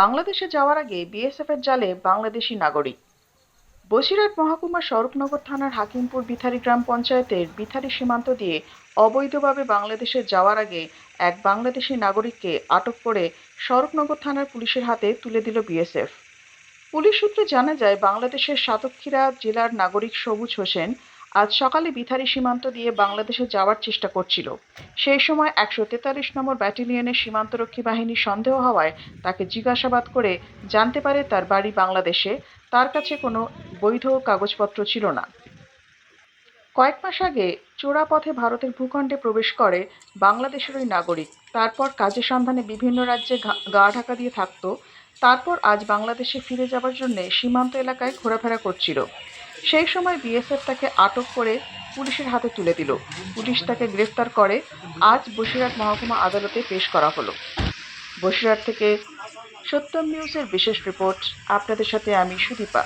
বাংলাদেশে যাওয়ার আগে বিএসএফের জালে বাংলাদেশি নাগরিক। বসিরহাট মহকুমার স্বরূপনগর থানার হাকিমপুর বিথারি গ্রাম পঞ্চায়েতের বিথারি সীমান্ত দিয়ে অবৈধভাবে বাংলাদেশে যাওয়ার আগে এক বাংলাদেশি নাগরিককে আটক করে স্বরূপনগর থানার পুলিশের হাতে তুলে দিল বিএসএফ পুলিশ সূত্রে জানা যায়, বাংলাদেশের সাতক্ষীরা জেলার নাগরিক সবুজ হোসেন আজ সকালে বিথারি সীমান্ত দিয়ে বাংলাদেশে যাওয়ার চেষ্টা করছিল। সেই সময় একশো তেতাল্লিশ নম্বর ব্যাটালিয়নের সীমান্তরক্ষী বাহিনীর সন্দেহ হওয়ায় তাকে জিজ্ঞাসাবাদ করে জানতে পারে তার বাড়ি বাংলাদেশে, তার কাছে কোনো বৈধ কাগজপত্র ছিল না। কয়েক মাস আগে চোরা পথে ভারতের ভূখণ্ডে প্রবেশ করে বাংলাদেশের ওই নাগরিক, তারপর কাজের সন্ধানে বিভিন্ন রাজ্যে গা ঢাকা দিয়ে থাকত, তারপর আজ বাংলাদেশে ফিরে যাওয়ার জন্যে সীমান্ত এলাকায় ঘোরাফেরা করছিল। সেই সময় বিএসএফ তাকে আটক করে পুলিশের হাতে তুলে দিল। পুলিশ তাকে গ্রেফতার করে। আজ বসিরহাট মহকুমা আদালতে পেশ করা হলো। বসিরহাট থেকে সত্যম নিউজের বিশেষ রিপোর্ট। আপনাদের সাথে আমি সুদীপা।